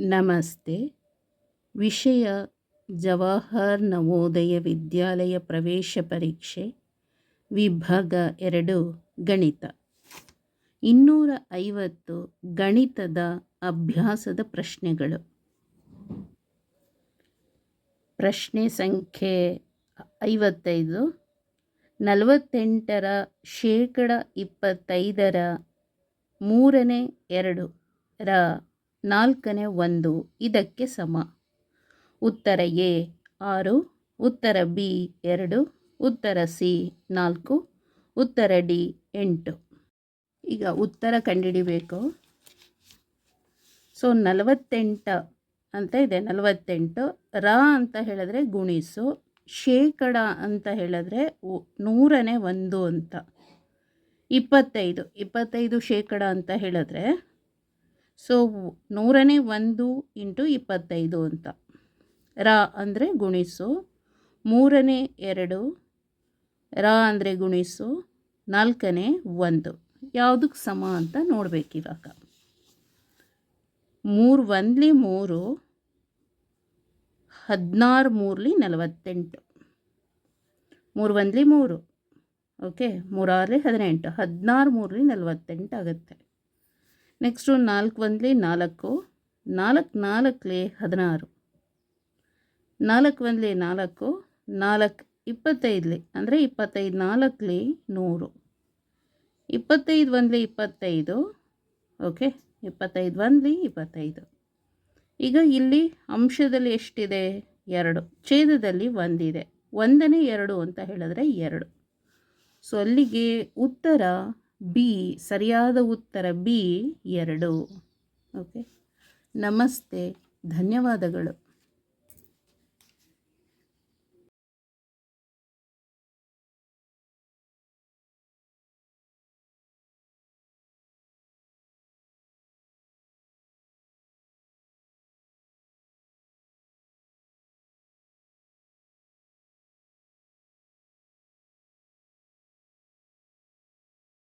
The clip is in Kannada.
ನಮಸ್ತೆ. ವಿಷಯ ಜವಾಹರ್ ನವೋದಯ ವಿದ್ಯಾಲಯ ಪ್ರವೇಶ ಪರೀಕ್ಷೆ, ವಿಭಾಗ ಎರಡು, ಗಣಿತ. ಇನ್ನೂರ ಐವತ್ತು ಗಣಿತದ ಅಭ್ಯಾಸದ ಪ್ರಶ್ನೆಗಳು. ಪ್ರಶ್ನೆ ಸಂಖ್ಯೆ ಐವತ್ತೈದು. ನಲವತ್ತೆಂಟರ ಶೇಕಡ ಇಪ್ಪತ್ತೈದರ ಮೂರನೇ ಎರಡು ರ ನಾಲ್ಕನೇ ಒಂದು, ಇದಕ್ಕೆ ಸಮ. ಉತ್ತರ ಎ, ಆರು, ಉತ್ತರ ಬಿ, ಎರಡು, ಉತ್ತರ ಸಿ, ನಾಲ್ಕು, ಉತ್ತರ ಡಿ, ಎಂಟು. ಈಗ ಉತ್ತರ ಕಂಡುಹಿಡಿಬೇಕು. ಸೊ, ನಲವತ್ತೆಂಟ ಅಂತ ಇದೆ, ನಲವತ್ತೆಂಟು. ರ ಅಂತ ಹೇಳಿದ್ರೆ ಗುಣಿಸು. ಶೇಕಡ ಅಂತ ಹೇಳಿದ್ರೆ ನೂರನೇ ಒಂದು ಅಂತ. ಇಪ್ಪತ್ತೈದು ಇಪ್ಪತ್ತೈದು ಶೇಕಡ ಅಂತ ಹೇಳಿದ್ರೆ ಸೊ ನೂರನೇ ಒಂದು ಇಂಟು ಇಪ್ಪತ್ತೈದು ಅಂತ. ರ ಅಂದರೆ ಗುಣಿಸು. ಮೂರನೇ ಎರಡು, ರ ಅಂದರೆ ಗುಣಿಸು. ನಾಲ್ಕನೇ ಒಂದು. ಯಾವುದಕ್ಕೆ ಸಮ ಅಂತ ನೋಡಬೇಕಿವಾಗ ಮೂರು ಒಂದ್ಲಿ ಮೂರು, ಹದಿನಾರು ಮೂರಲಿ ನಲವತ್ತೆಂಟು. ಮೂರು ಒಂದ್ಲಿ ಮೂರು. ಓಕೆ, ಮೂರಾರಲಿ ಹದಿನೆಂಟು. ಹದಿನಾರು ಮೂರಲಿ ನಲವತ್ತೆಂಟು ಆಗುತ್ತೆ. ನೆಕ್ಸ್ಟು ನಾಲ್ಕು ಒಂದ್ಲಿ ನಾಲ್ಕು ನಾಲ್ಕು ನಾಲ್ಕಲಿ ಹದಿನಾರು. ನಾಲ್ಕು ಒಂದ್ಲಿ ನಾಲ್ಕು ನಾಲ್ಕು ಇಪ್ಪತ್ತೈದಲಿ, ಅಂದರೆ ಇಪ್ಪತ್ತೈದು ನಾಲ್ಕಲಿ ನೂರು. ಇಪ್ಪತ್ತೈದು ಒಂದ್ಲಿ ಇಪ್ಪತ್ತೈದು, ಓಕೆ, ಇಪ್ಪತ್ತೈದು ಒಂದ್ಲಿ ಇಪ್ಪತ್ತೈದು. ಈಗ ಇಲ್ಲಿ ಅಂಶದಲ್ಲಿ ಎಷ್ಟಿದೆ? ಎರಡು. ಛೇದದಲ್ಲಿ ಒಂದಿದೆ. ಒಂದನೇ ಎರಡು ಅಂತ ಹೇಳಿದ್ರೆ ಎರಡು. ಸೊ ಅಲ್ಲಿಗೆ ಉತ್ತರ ಬಿ ಸರಿಯಾದ ಉತ್ತರ ಬಿ ಎರಡು. ಓಕೆ ನಮಸ್ತೆ. ಧನ್ಯವಾದಗಳು.